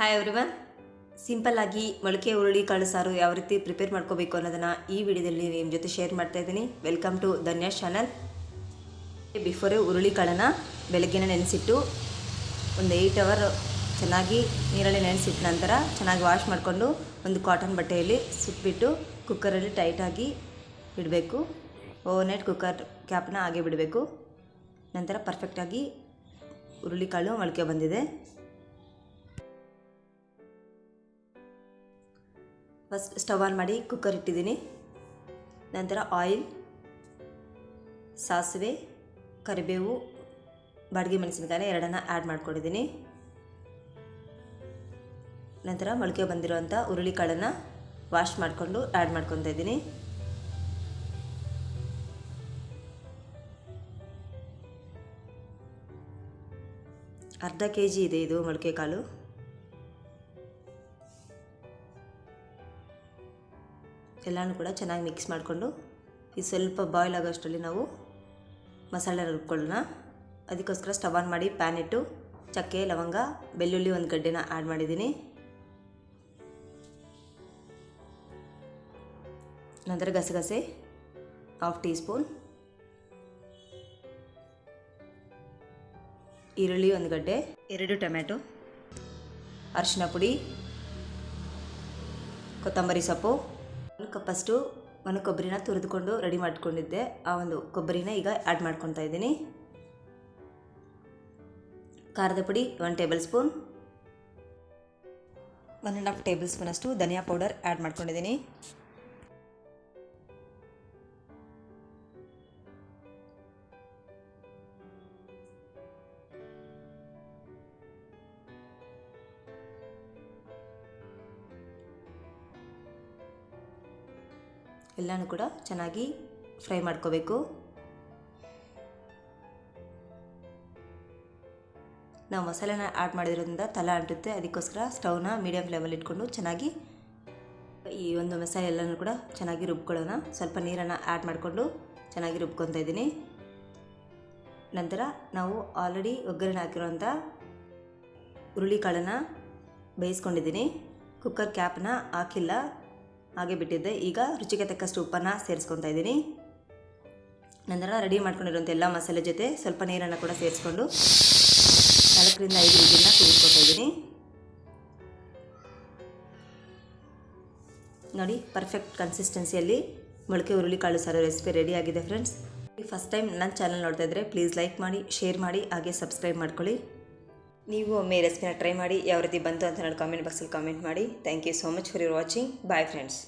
Hi everyone simple ಆಗಿ ಮೊಳಕೆ ಹುರುಳಿ ಕಾಳು ಸಾರು ಯಾವ ರೀತಿ ಪ್ರಿಪೇರ್ ಮಾಡ್ಕೋಬೇಕು ಅನ್ನೋದನ್ನು ಈ ವಿಡಿಯೋದಲ್ಲಿ ನಿಮ್ಮ ಜೊತೆ ಶೇರ್ ಮಾಡ್ತಾ ಇದ್ದೀನಿ. Welcome to Dhanya channel before ಹುರುಳಿ ಕಾಳನ್ನು ಬೆಳಗ್ಗೆನೇ ನೆನೆಸಿಟ್ಟು ಒಂದು ಏಯ್ಟ್ ಅವರ್ ಚೆನ್ನಾಗಿ ನೀರಲ್ಲಿ ನೆನೆಸಿಟ್ಟ ನಂತರ ಚೆನ್ನಾಗಿ ವಾಶ್ ಮಾಡಿಕೊಂಡು ಒಂದು ಕಾಟನ್ ಬಟ್ಟೆಯಲ್ಲಿ ಸುಟ್ಬಿಟ್ಟು ಕುಕ್ಕರಲ್ಲಿ ಟೈಟಾಗಿ ಇಡಬೇಕು. ಓವರ್ನೈಟ್ ಕುಕ್ಕರ್ ಕ್ಯಾಪ್ನ ಹಾಗೆ ಬಿಡಬೇಕು. ನಂತರ ಪರ್ಫೆಕ್ಟಾಗಿ ಹುರುಳಿಕಾಳು ಮೊಳಕೆ ಬಂದಿದೆ. ಫಸ್ಟ್ ಸ್ಟವ್ ಆನ್ ಮಾಡಿ ಕುಕ್ಕರ್ ಇಟ್ಟಿದ್ದೀನಿ. ನಂತರ ಆಯಿಲ್, ಸಾಸಿವೆ, ಕರಿಬೇವು, ಬಾಡಿಗೆ ಮೆಣಸಿನಕಾಯಿ ಎರಡನ್ನ ಆ್ಯಡ್ ಮಾಡ್ಕೊಂಡಿದ್ದೀನಿ. ನಂತರ ಮೊಳಕೆ ಬಂದಿರುವಂಥ ಹುರುಳಿ ಕಾಳನ್ನು ವಾಶ್ ಮಾಡಿಕೊಂಡು ಆ್ಯಡ್ ಮಾಡ್ಕೊತಾ ಇದ್ದೀನಿ. ಅರ್ಧ ಕೆ ಜಿ ಇದೆ ಇದು ಮೊಳಕೆ ಕಾಳು ಎಲ್ಲನೂ ಕೂಡ ಚೆನ್ನಾಗಿ ಮಿಕ್ಸ್ ಮಾಡಿಕೊಂಡು ಇದು ಸ್ವಲ್ಪ ಬಾಯ್ಲ್ ಆಗೋಷ್ಟರಲ್ಲಿ ನಾವು ಮಸಾಲೆ ರುಬ್ಕೊಳ್ಳೋಣ. ಅದಕ್ಕೋಸ್ಕರ ಸ್ಟವ್ ಆನ್ ಮಾಡಿ ಪ್ಯಾನ್ ಇಟ್ಟು ಚಕ್ಕೆ, ಲವಂಗ, ಬೆಳ್ಳುಳ್ಳಿ ಒಂದು ಗಡ್ಡೆನ ಆ್ಯಡ್ ಮಾಡಿದ್ದೀನಿ. ನಂತರ ಗಸಗಸೆ ಹಾಫ್ ಟೀ ಸ್ಪೂನ್ ಈರುಳ್ಳಿ ಒಂದು ಗಡ್ಡೆ, ಎರಡು ಟೊಮ್ಯಾಟೊ, ಅರಿಶಿನ ಪುಡಿ, ಕೊತ್ತಂಬರಿ ಸೊಪ್ಪು. ಫಸ್ಟು ಒಂದು ಕೊಬ್ಬರಿನ ತುರಿದುಕೊಂಡು ರೆಡಿ ಮಾಡ್ಕೊಂಡಿದ್ದೆ. ಆ ಒಂದು ಕೊಬ್ಬರಿನ ಈಗ ಆ್ಯಡ್ ಮಾಡ್ಕೊತಾ ಇದ್ದೀನಿ. ಖಾರದ ಪುಡಿ one table spoon one and half table ಸ್ಪೂನಷ್ಟು ಧನಿಯಾ ಪೌಡರ್ ಆ್ಯಡ್ ಮಾಡ್ಕೊಂಡಿದ್ದೀನಿ. ಎಲ್ಲನೂ ಕೂಡ ಚೆನ್ನಾಗಿ ಫ್ರೈ ಮಾಡ್ಕೋಬೇಕು. ನಾವು ಮಸಾಲೆನ ಆ್ಯಡ್ ಮಾಡಿರೋದ್ರಿಂದ ತಲೆ ಅಂಟುತ್ತೆ, ಅದಕ್ಕೋಸ್ಕರ ಸ್ಟೌನ ಮೀಡಿಯಮ್ ಫ್ಲೇಮಲ್ಲಿ ಇಟ್ಕೊಂಡು ಚೆನ್ನಾಗಿ ಈ ಒಂದು ಮಸಾಲೆ ಎಲ್ಲನೂ ಕೂಡ ಚೆನ್ನಾಗಿ ರುಬ್ಕೊಳ್ಳೋಣ. ಸ್ವಲ್ಪ ನೀರನ್ನು ಆ್ಯಡ್ ಮಾಡಿಕೊಂಡು ಚೆನ್ನಾಗಿ ರುಬ್ಕೊತಾ ಇದ್ದೀನಿ. ನಂತರ ನಾವು ಆಲ್ರೆಡಿ ಒಗ್ಗರಣೆ ಹಾಕಿರೋಂಥ ಹುರುಳಿಕಾಳನ್ನು ಬೇಯಿಸ್ಕೊಂಡಿದ್ದೀನಿ. ಕುಕ್ಕರ್ ಕ್ಯಾಪ್ನ ಹಾಕಿಲ್ಲ. ಹಾಗೆ ಬಿಟ್ಟಿದ್ದೆ. ಈಗ ರುಚಿಗೆ ತಕ್ಕಷ್ಟು ಉಪ್ಪನ್ನು ಸೇರಿಸ್ಕೊತಾ ಇದ್ದೀನಿ. ನಂತರ ರೆಡಿ ಮಾಡ್ಕೊಂಡಿರುವಂಥ ಎಲ್ಲ ಮಸಾಲೆ ಜೊತೆ ಸ್ವಲ್ಪ ನೀರನ್ನು ಕೂಡ ಸೇರಿಸ್ಕೊಂಡು ನಾಲ್ಕರಿಂದ ಐದು ಇದನ್ನ ಕೂರಿಸ್ಕೊತಾ ಇದ್ದೀನಿ. ನೋಡಿ ಪರ್ಫೆಕ್ಟ್ ಕನ್ಸಿಸ್ಟೆನ್ಸಿಯಲ್ಲಿ ಮೊಳಕೆ ಹುರುಳಿಕಾಳು ಸಾರು ರೆಸಿಪಿ ರೆಡಿ ಆಗಿದೆ ಫ್ರೆಂಡ್ಸ್ ಫಸ್ಟ್ ಟೈಮ್ ನನ್ನ ಚಾನಲ್ ನೋಡ್ತಾ ಇದ್ದರೆ ಪ್ಲೀಸ್ ಲೈಕ್ ಮಾಡಿ ಶೇರ್ ಮಾಡಿ, ಹಾಗೆ ಸಬ್ಸ್ಕ್ರೈಬ್ ಮಾಡ್ಕೊಳ್ಳಿ. ನೀವು ಒಮ್ಮೆ ರೆಸಿಪಿನ ಟ್ರೈ ಮಾಡಿ, ಯಾವ ರೀತಿ ಬಂತು ಅಂತ ನಾನು ಕಾಮೆಂಟ್ ಬಾಕ್ಸಲ್ಲಿ ಕಾಮೆಂಟ್ ಮಾಡಿ. Thank you so much for your watching bye friends